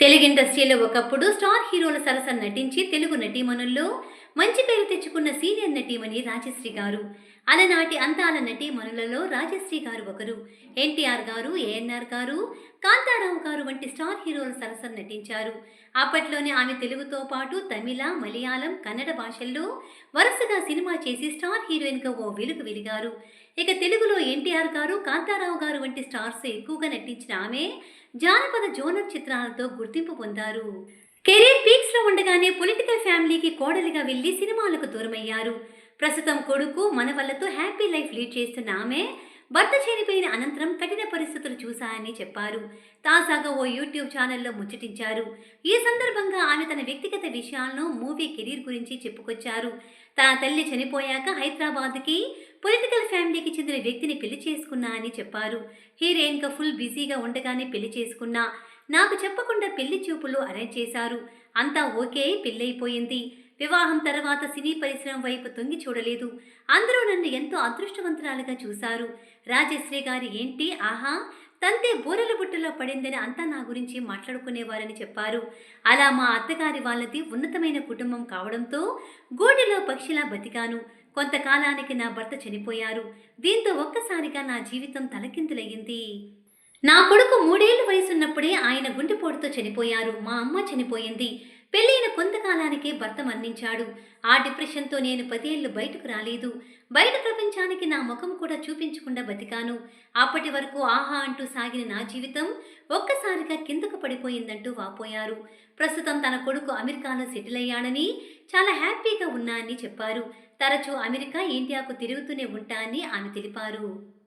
తెలుగు ఇండస్ట్రీలో ఒకప్పుడు స్టార్ హీరోల సరసన నటించి తెలుగు నటీమణుల్లో మంచి పేరు తెచ్చుకున్న సీనియర్ నటీమణి రాజశ్రీ గారు. అలనాటి అంతాల నటీమణులలో రాజశ్రీ గారు ఒకరు. ఎన్టీఆర్ గారు ఏఎన్ఆర్ గారు కాంతారావు గారు వంటి స్టార్ హీరోల సరసన నటించారు. అప్పట్లోనే ఆమె తెలుగుతో పాటు తమిళ మలయాళం కన్నడ భాషల్లో వరుసగా సినిమా చేసి స్టార్ హీరోయిన్గా ఓ వెలుగు వెలిగారు. ఇక తెలుగులో ఎన్టీఆర్ గారు కాంతారావు గారు వంటి స్టార్స్ ఎక్కువగా నటించిన ఆమె జానపద జోనర్ చిత్రాలతో గుర్తింపు పొందారు. కెరీర్ పీక్ ఉండగానే పొలిటికల్ ఫ్యామిలీకి కోడలిగా వెళ్ళి సినిమాలకు దూరమయ్యారు. ప్రస్తుతం కొడుకు మనవళ్ళతో హ్యాపీ లైఫ్ లీడ్ చేస్తున్న ఆమె భర్త చనిపోయిన అనంతరం కఠిన పరిస్థితులు చూశాయని చెప్పారు. తాజాగా ఓ యూట్యూబ్ ఛానల్లో ముచ్చటించారు. ఈ సందర్భంగా ఆమె తన వ్యక్తిగత విషయాలను మూవీ కెరీర్ గురించి చెప్పుకొచ్చారు. తన తల్లి చనిపోయాక హైదరాబాద్కి పొలిటికల్ ఫ్యామిలీకి చెందిన వ్యక్తిని పెళ్ళి చేసుకున్నా అని చెప్పారు. హీరోయిన్గా ఫుల్ బిజీగా ఉండగానే పెళ్ళి చేసుకున్నా. నాకు చెప్పకుండా పెళ్ళి చూపులు అరేంజ్ చేశారు. అంతా ఓకే పెళ్ళైపోయింది వివాహం తర్వాత సినీ పరిశ్రమ వైపు తొంగి చూడలేదు. అందరూ నన్ను ఎంతో అదృష్టవంతురాలుగా చూశారు. రాజశ్రీ గారి ఏంటి? ఆహా! తంతే బూరెల బుట్టలో పడిందని అంతా నా గురించి మాట్లాడుకునేవారని చెప్పారు. అలా మా అత్తగారి వాళ్ళది ఉన్నతమైన కుటుంబం కావడంతో గూటిలో పక్షిలా బతికాను. కొంతకాలానికి నా భర్త చనిపోయారు. దీంతో ఒక్కసారిగా నా జీవితం తలకిందులయ్యింది. నా కొడుకు మూడేళ్ళ వయసున్నప్పుడే ఆయన గుండెపోటుతో చనిపోయారు. మా అమ్మ చనిపోయింది. పెళ్ళైన కొంతకాలానికే భర్త మరణించాడు. ఆ డిప్రెషన్తో నేను పదేళ్ళు బయటకు రాలేదు. బయట ప్రపంచానికి నా ముఖం కూడా చూపించకుండా బతికాను. అప్పటి వరకు ఆహా అంటూ సాగిన నా జీవితం ఒక్కసారిగా కిందకు పడిపోయిందంటూ వాపోయారు. ప్రస్తుతం తన కొడుకు అమెరికాలో సెటిల్ అయ్యాడని చాలా హ్యాపీగా ఉన్నా అని చెప్పారు. తరచూ అమెరికా ఇండియాకు తిరుగుతూనే ఉంటా అని ఆమె తెలిపారు.